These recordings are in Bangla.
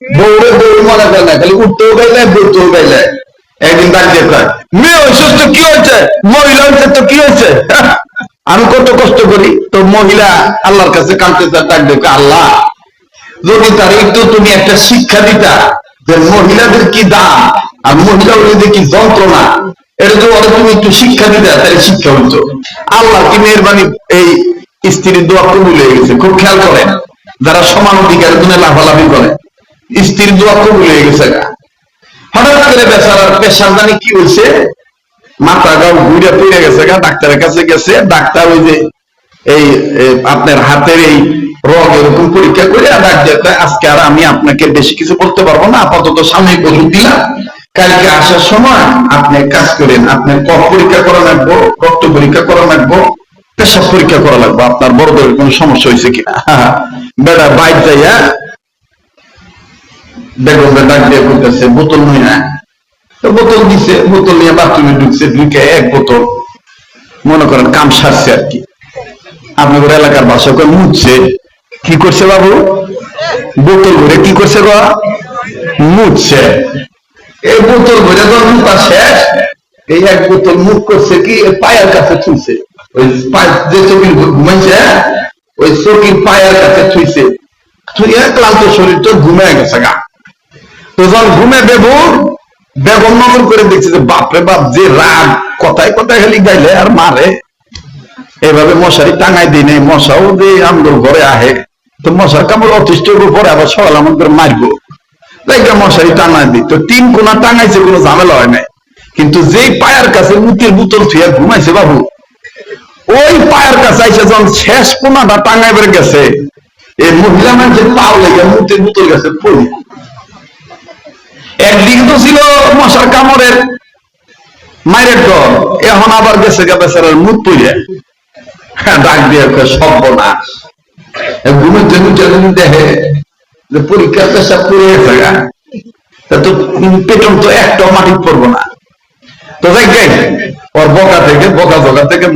দৌড়ে দৌড় মনে করে না খালি উঠতেও গাইলে বলতেও গাইলে একদিন দিয়ে কয় মেয়ে অসুস্থ কি হয়েছে? মহিলা হয়েছে তো কি হয়েছে? আমি কত কষ্ট করি তো মহিলা আল্লাহর কাছে কাঁদতে দিয়ে কয়, আল্লাহ? যদি তার একটু তুমি একটা শিক্ষা দিতা যে মহিলাদের কি দাম আর মহিলা হলে কি যন্ত্রণা এটা ওরা তুমি একটু শিক্ষা দিতা তাহলে শিক্ষা হইতো। আল্লাহ কি মেহরবানি এই স্ত্রীর দোয়া কবুল হয়ে গেছে। খুব খেয়াল করেন যারা সমান অধিকার জন্য লাফালাফি করে। স্ত্রীর দোয়া কবুল হয়ে গেছে হঠাৎ করে বেচারার পেশার জানি কি হয়েছে মাথা গাও ঘুরে পড়ে গেছে গা, ডাক্তারের কাছে গেছে। ডাক্তার ওই যে, এই আপনার হাতের এই রোগ এরকম পরীক্ষা করে আর ডাক দিয়ে আজকে আর আমি আপনাকে বেশি কিছু বলতে পারব না, আপাতত সাময়িক ওষুধ দিলাম। কালকে আসার সময় আপনি কাজ করেন আপনার কফ পরীক্ষা করা লাগবো, রক্ত পরীক্ষা করা লাগবো, পেশাব পরীক্ষা করা লাগবো। আপনার বড়দের কোনো সমস্যা হয়েছে কিনা? বেড়া বাইর যাইয়া বেগমে ডাক দিয়ে বলতেছে, বোতল নই না তো বোতল দিছে, বোতল নিয়ে বাথরুমে ঢুকছে, ঢুকে এক বোতল, মনে করেন কাম সারছে আর কি। আপনাদের এলাকার করে মুছছে। কি করছে বাবু? বোতল ভরে কি করছে গো? মুছছে। এই বোতল ভরে তো শেষ। এই এক বোতল মুখ করছে কি? পায়ের কাছে ছুঁছে ওই যে চকির ঘুমাইছে ওই চকির পায়ের কাছে ছুঁইছে। ছুঁয়ে ক্লান্ত শরীর তো ঘুমিয়ে গেছে গা। তো যখন ঘুমে বেবু বেগম নজর করে দেখছে যে, বাপরে বাপ, যে রাগ, কথায় কথায় খালি গাইলে আর মারে। এভাবে মশারি টাঙাই দিই নাই, মশাও যে আমগর ঘরে আহে। তো মশার কামড় অতিষ্ঠ পরে আবার সকাল আমাদের মারবো। দেখে মশারি টাঙাই দিই। তো তিন কোনা টাঙাইছে, কোনো ঝামেলা হয় নাই। কিন্তু যেই পায়ের কাছে মুখের বোতল থুয়ে ঘুমাইছে বাবু, ওই পায়ের কাছে আইসে যখন শেষ কোনাটা টাঙাইবার গেছে, এই মহিলা মানুষের পাও লেগে মুখের বোতল গেছে, পড়ি। একদিকে তো ছিল মশার কামড়ের মায়ের ডর এখন আবার গেছে মুখ পড়ে ডাক দিয়ে সর্বনাশ। এ ঘুমের জন্য যেদিন দেখে যে পরীক্ষা পেশা গেছে গা। তা পেটন তো একটাও মাটি পড়ব না। তো দেখ দেখ ওর বকা থেকে, বকা জগা থেকে,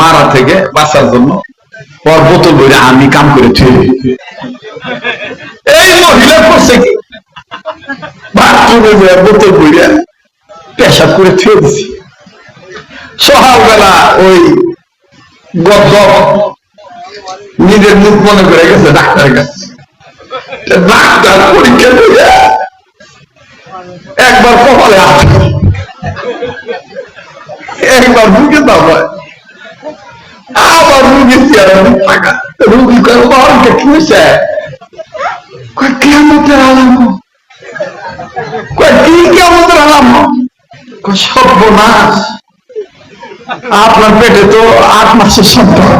মারা থেকে বাঁচার জন্য ওর বোতল আমি কাম করে এই মহিলা করছে কি? বাথরুমে করে থুয়ে দিছি। সকালবেলা ওই গপ নিজের মুখ মনে করে গেছে, ডাক্তারের কাছে। ডাক্তার পরীক্ষা করে একবার কপালে একবার বুকে দাও আবার রুগী চেয়ারে টাকা রুগী বাবাকে কি হয়েছে কয় আলাম আপনার পেটে তো আট মাসের সন্তান।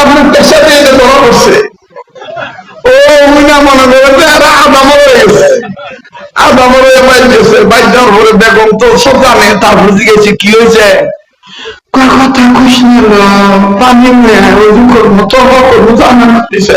আপনার পেশা দিয়ে এটা ধরা পড়ছে। ও হুনা মনে করে যে, আরে আদা মরে গেছে, আদা মরে বাইর গেছে বেগম তো সব জানে তারপর জিজ্ঞেস কি হয়েছে? কথা না পানি ওই করব তর্ক করব জানা দিছে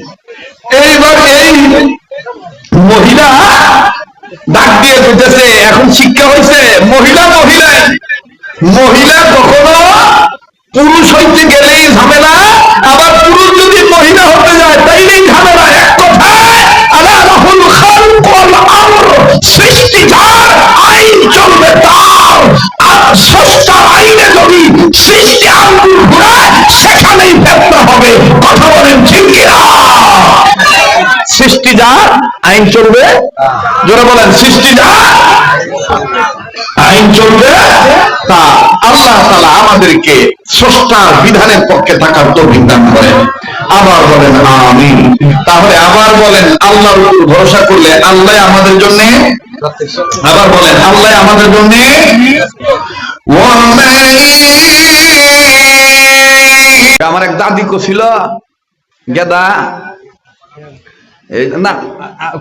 সৃষ্টি যার আইন চলবে? যারা বলেন সৃষ্টি যার আইন চলবে? তা আল্লাহ তালা আমাদেরকে স্রষ্টার বিধানের পক্ষে থাকার তো বিধান করেন। আবার বলেন, আমিন। তাহলে আবার বলেন, আল্লাহর উপর ভরসা করলে আল্লাহ আমাদের জন্য? আবার বলেন, আল্লাহ আমাদের জন্য? আমার এক দাদি ছিল গেদা না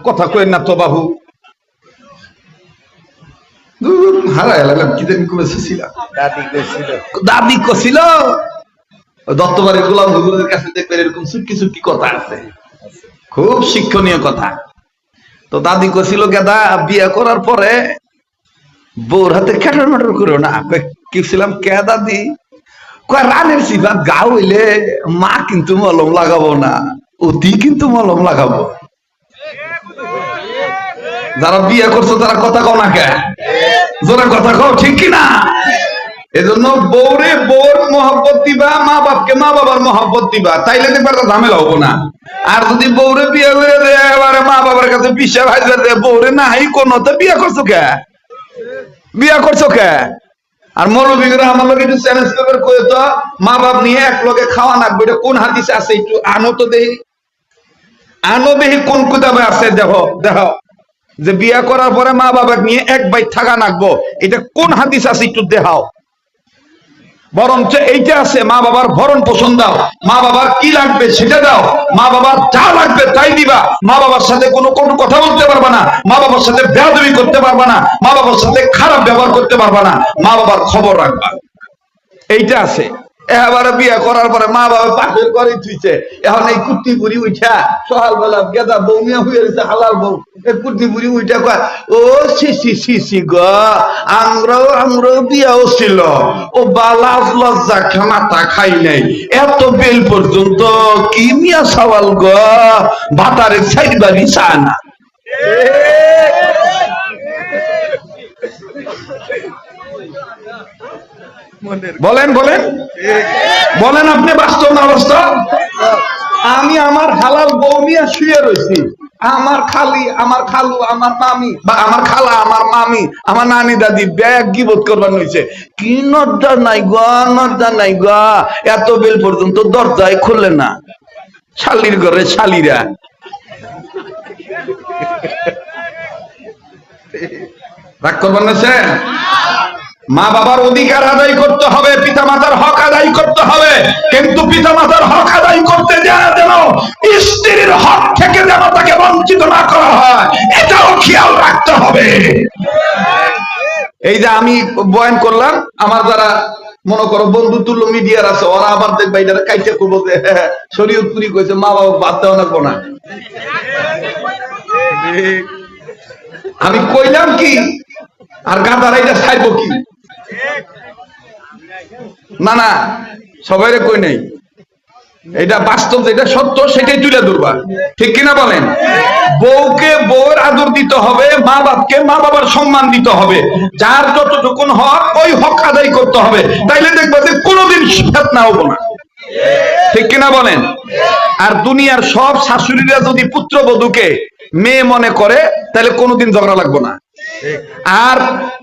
কথা কই না তো বাবু। কি দাদি গেছিল দাবি করছিল দত্তবাড়ির গোলাম হুজুরের কাছে দেখবেন এরকম চুটকি চুটকি কথা আছে। খুব শিক্ষণীয় কথা। তো দাদি কছিল গেদা বিয়ে করার পরে বউর হাতে ক্যাটার ম্যাটার করো না। কই, কি ছিলাম কে দাদি? কয় রানের সিফাত গা হইলে মা কিন্তু মলম লাগাবো না অতি কিন্তু মলম লাগাবো। যারা বিয়ে করছ, তারা কথা কও না কে? জোরে কথা কও, ঠিক কিনা এজন্য বউরে বউর মহব্বত দিবা, মা বাপকে মা বাবার মহব্বত দিবা, তাইলে দেখবার ঝামেলা হব না। আর যদি বউরে বিয়ে করে দেয় এবারে মা বাবার কাছে বিশ্বাস হাজার দেয় বউরে না এই কোন তো বিয়ে করছ কে? বিয়ে করছ কে? আর মৌলবীরা আমার লোক একটু চ্যালেঞ্জ করবে কয়ে তো, মা বাপ নিয়ে এক লগে খাওয়া নাকবে এটা কোন হাদিসে আছে, একটু আনো তো দেহি আনো দেহি কোন কিতাবে আছে, দেখো দেখো। যে বিয়া করার পরে মা বাবাকে নিয়ে এক বাইক থাকা নাকবো, এটা কোন হাদিস আছে একটু দেখাও। বরঞ্চ এইটা আছে, মা বাবার ভরণ পোষণ দাও, মা বাবার কি লাগবে সেটা দাও, মা বাবার যা লাগবে তাই দিবা, মা বাবার সাথে কোনো কোনো কথা বলতে পারবা না, মা বাবার সাথে বেয়াদবি করতে পারবা না, মা বাবার সাথে খারাপ ব্যবহার করতে পারবা না, মা বাবার খবর রাখবা। এইটা আছে। এবারে বিয়ে করার পরে মা বাবা পাশের ঘরে থুইছে। এখন এই কুর্তি বুড়ি উঠা সকালবেলা গেদা বউ মিয়া হয়ে রয়েছে হালাল বউ। এই কুর্তি বুড়ি উঠা কয়, ও সি সি সি সি গ, আমরাও আমরাও বিয়াও ছিল। ও বালাজ লজ্জা খামাতা খাই নাই। এত বেল পর্যন্ত কি মিয়া সওয়াল গ? ভাতারের সাইড বাড়ি চায় না বলেন। বলেন বলেন। আপনি বাস্তব না বাস্তব? আমি আমার হালাল বউ নিয়ে শুয়ে রয়েছি আমার খালি আমার খালু আমার মামি বা আমার খালা আমার মামি আমার নানি দাদি ব্যাগ গিবোধ করবার হয়েছে কি নদ্দা নাই গা নদ্দা নাই গা। এত বেল পর্যন্ত দরজায় খুললে না। শালির ঘরে শালিরা। রাগ করবেন না? মা বাবার অধিকার আদায় করতে হবে পিতা মাতার হক আদায় করতে হবে। কিন্তু পিতা মাতার হক আদায় করতে যায় যেন স্ত্রীর হক থেকে যেন তাকে বঞ্চিত না করা হয়, এটাও খেয়াল রাখতে হবে। এই যে আমি বয়ান করলাম, আমার যারা মনে করো বন্ধু তুল্য মিডিয়ার আছে, ওরা আবার দেখবে এটা কাইতে করব যে শরীয়তপুরি কইছে, মা বাবা বাদ দেওয়া না। আমি কইলাম কি, আর গাদারা এটা ছাইব কি? না না সবাই কই নাই? এটা বাস্তব যেটা সত্য, সেটাই তুলে ধরবা। ঠিক কিনা বলেন? বউকে বউর আদর দিতে হবে, মা বাপকে মা বাবার সম্মান দিতে হবে। যার যতটুকুন হক, ওই হক আদায় করতে হবে। তাইলে দেখবা যে কোনোদিন ফেতনা হব না। ঠিক কিনা বলেন? আর দুনিয়ার সব শাশুড়িরা যদি পুত্রবধূকে মেয়ে মনে করে তাহলে কোনোদিন ঝগড়া লাগবো না। আর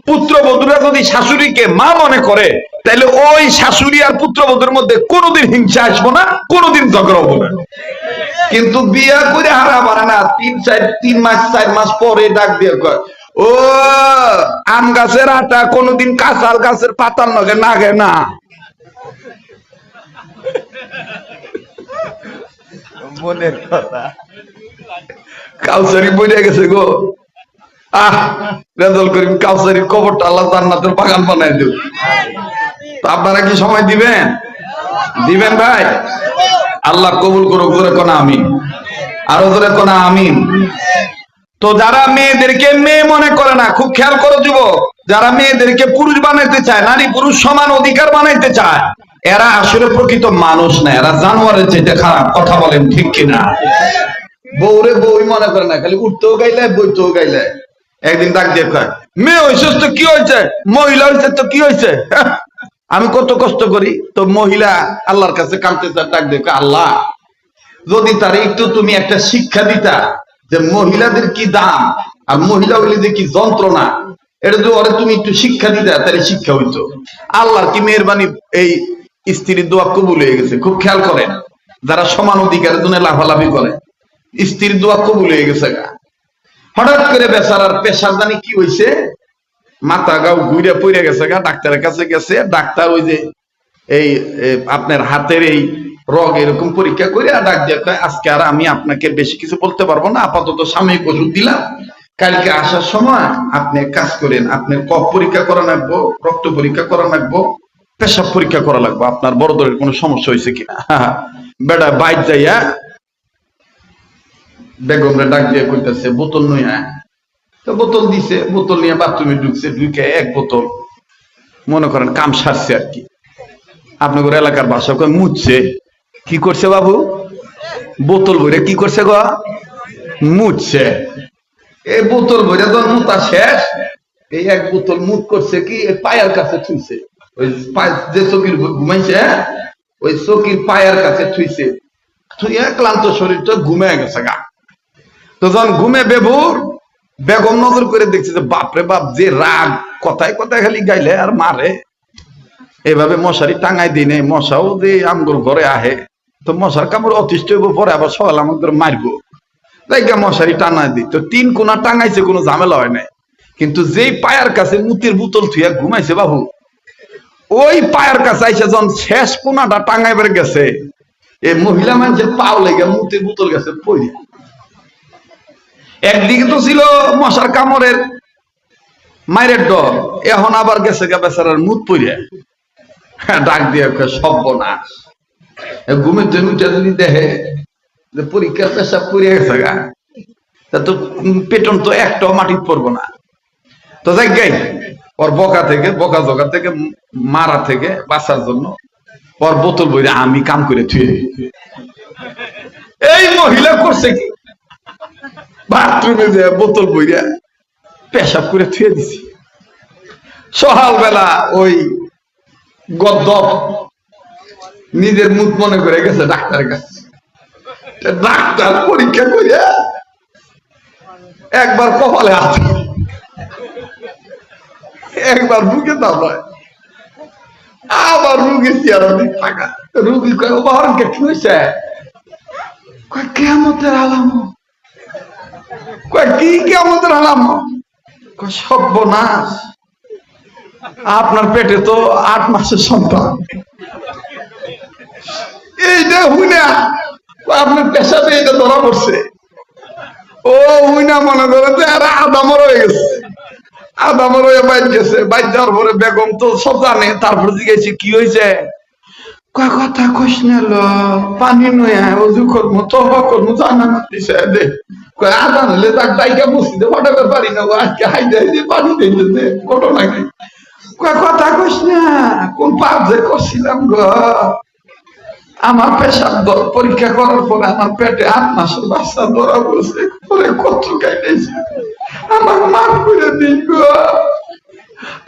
পুত্রবধূরা যদি শাশুড়িকে মা মনে করে, তাহলে ওই শাশুড়ি আর পুত্রবধূর মধ্যে কোনোদিন হিংসা আসব না, কোনোদিন ঝগড়া হব না। কিন্তু বিয়া করে হারা পারে না, তিন চার, তিন মাস, চার মাস পরে ডাক দিয়ে কয় ও, আম গাছের আটা কোনোদিন কাঁচাল গাছের পাতার নগে নাগে না। মনের কথা। কাউসারি বইরে গেছে গো। দেব আপনারা কি সময় দিবেন? দিবেন ভাই? আল্লাহ কবুল করুক, জোরে কোনা আমিন। আরও জোরে কোনা আমিন। তো যারা মেয়েদেরকে মেয়ে মনে করে না, খুব খেয়াল করো যুবক যারা মেয়েদেরকে পুরুষ বানাইতে চায়, নারী পুরুষ সমান অধিকার বানাইতে চায়, এরা আসলে প্রকৃত মানুষ না, এরা জানোয়ারের চেয়ে খারাপ, কথা বলেন ঠিক কিনা? বউরে বউই মনে করে না, খালি উঠতেও গাইলে, বইতেও গাইলে। একদিন ডাক দিয়ে কয় মেয়ে হয়েছিস তো কি হয়েছে মহিলা হয়েছে তো কি হয়েছে হ্যাঁ, আমি কত কষ্ট করি তো মহিলা আল্লাহর কাছে চায়, ডাক দিয়ে আল্লাহ যদি তার একটু তুমি একটা শিক্ষা দিতা যে মহিলাদের কি দাম আর মহিলা হইলে যে কি যন্ত্রণা এটা যদি ওরে তুমি একটু শিক্ষা দিতা তাহলে শিক্ষা হইতো। আল্লাহর কি মেহরবানি এই স্ত্রীর দোয়া কবুল হয়ে গেছে। খুব খেয়াল করেন যারা সমান অধিকারের জন্য লাভালাভি করে স্ত্রীর দোয়া কবুল হয়ে গেছে গা। হঠাৎ করে বেচারার পেশার জানি কি হয়েছে মাথা গাও ঘুরে পড়ে গেছে গা, ডাক্তারের কাছে গেছে, ডাক্তার ওই যে, এই আপনার হাতের এই রগ এরকম পরীক্ষা করে আর ডাক দিয়ে আজকে আর আমি আপনাকে বেশি কিছু বলতে পারব না, আপাতত সাময়িক ওষুধ দিলাম। কালকে আসার সময় আপনি কাজ করেন, আপনার কফ পরীক্ষা করা লাগবো, রক্ত পরীক্ষা করা লাগবো, পেশাব পরীক্ষা করা লাগবো। আপনার বড় ধরনের কোনো সমস্যা হয়েছে কিনা? বেটা বাইর যাইয়া বেগমরে ডাক দিয়ে কইতাছে, বোতল নইয়া তো বোতল দিছে, বোতল নিয়ে বাথরুমে ঢুকছে, ঢুকে এক বোতল, মনে করেন কাম সারছে আর কি। আপনাদের এলাকার ভাষা মুছছে। কি করছে বাবু? বোতল ভরে কি করছে গো? মুছছে। এই বোতল ভরে তো মুতা শেষ। এই এক বোতল মুখ করছে কি? পায়ের কাছে থুইছে। ওই যে চকির ঘুমাইছে ওই চকির পায়ের কাছে থুইছে। থুইয়া ক্লান্ত শরীরটা ঘুমে গেছে গা। তো যখন ঘুমে বেবুর, বেগম নজর করে দেখছে যে, বাপরে বাপ, যে রাগ, কথায় কথায় খালি গাইলে আর মারে। এভাবে মশারি টাঙাই দিই নেই, মশাও যে আমগুর ঘরে আহে। তো মশার কামড় অতিষ্ঠ হইব, পরে আবার সকাল আমাদের মারবো। গা মশারি টাঙাই দিই। তো তিন কোনা টাঙাইছে, কোনো ঝামেলা হয় নাই। কিন্তু যেই পায়ার কাছে মুতির বোতল থুইয়া ঘুমাইছে বাবু, ওই পায়ের কাছে আইসে যখন শেষ কোনাটা টাঙাইবার গেছে এই মহিলা মানুষের পাও লেগে মুতির বোতল গেছে পড়িয়া একদিকে তো ছিল মশার কামড়ের মায়ের ডর, এখন আবার গেছে গা বেচারার মুখ পড়িয়া ডাক দিয়ে সর্বনাশ। ঘুমের জন্য যদি দেখে যে পরীক্ষার পেশাব পড়িয়া গেছে গা, তা তো পেটন তো একটাও মাটির পড়ব না। তো যাই গাই, ওর বকা থেকে, বকা জকা থেকে, মারা থেকে বাঁচার জন্য ওর বোতল বইরে আমি কাম করে থুয়ে এই মহিলা করছে কি? বাথরুমে যে বোতল বইরা পেশাব করে থুয়ে দিছি। সকালবেলা ওই গদ্দপ নিজের মুখ মনে করে গেছে ডাক্তারের কাছে। ডাক্তার পরীক্ষা করিয়া একবার কপালে হাত একবার বুকে দাবায় আবার রুগী চেয়ারা টাকা। রুগী কয়, ও বাহরকে কি হয়েছে কেমতের আলামত। কি কি আমাদের কয়, সর্বনাশ। আপনার পেটে তো আট মাসের সন্তান। এইটা হুইনা আপনার পেশাতে এটা ধরা পড়ছে। ও হুইনা মনে করে যে, আরে আদামর হয়ে গেছে। আদামর হয়ে বাইর গেছে। বাইর যাওয়ার পরে বেগম তো সব জানে। তারপরে জিজ্ঞেস, কি হয়েছে? কয় কথা কইস পানি অজু করব করব জানা পারি না আজকে হাইতে হাইতে পানি দিতে দে, ঘটনা কি কয় কথা না, কোন পাপ যে করছিলাম গো? আমার পেশাব পরীক্ষা করার পরে আমার পেটে আট মাসের বাচ্চা ধরা বলছে পরে কত কাইতেছে আমার মাফ করে দিন গো।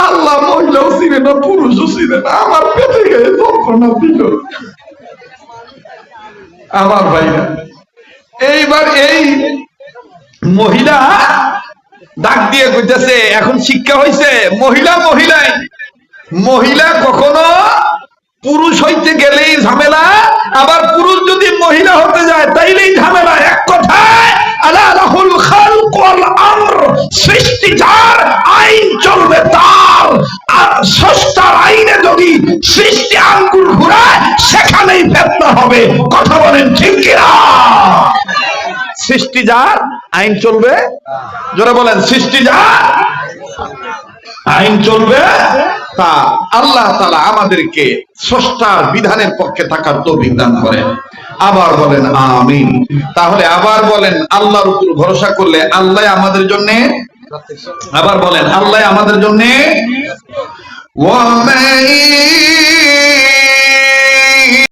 আল্লাহ মহিলাও চিনে না, পুরুষও চিনে না। আমার পেটে গিয়ে যন্ত্রণা দিল। আমার ভাইরা, এইবার এই মহিলা ডাক দিয়ে কইতেছে, এখন শিক্ষা হয়েছে মহিলা মহিলাই, মহিলা কখনো পুরুষ হইতে গেলেই ঝামেলা, আবার পুরুষ যদি মহিলা হতে যায়, তাইলেই ঝামেলা। এক কথায় সৃষ্টি আইন চলবে তার, আর আইনে সৃষ্টি সেখানেই হবে। কথা বলেন সৃষ্টি যার আইন চলবে? যারা বলেন, সৃষ্টি যার আইন চলবে, তা আল্লাহ তালা আমাদেরকে স্রষ্টার বিধানের পক্ষে থাকার তো বিধান করেন। আবার বলেন আমিন। তাহলে আবার বলেন আল্লাহর উপর ভরসা করলে আল্লাহ আমাদের জন্য? আবার বলেন আল্লাহ আমাদের জন্য?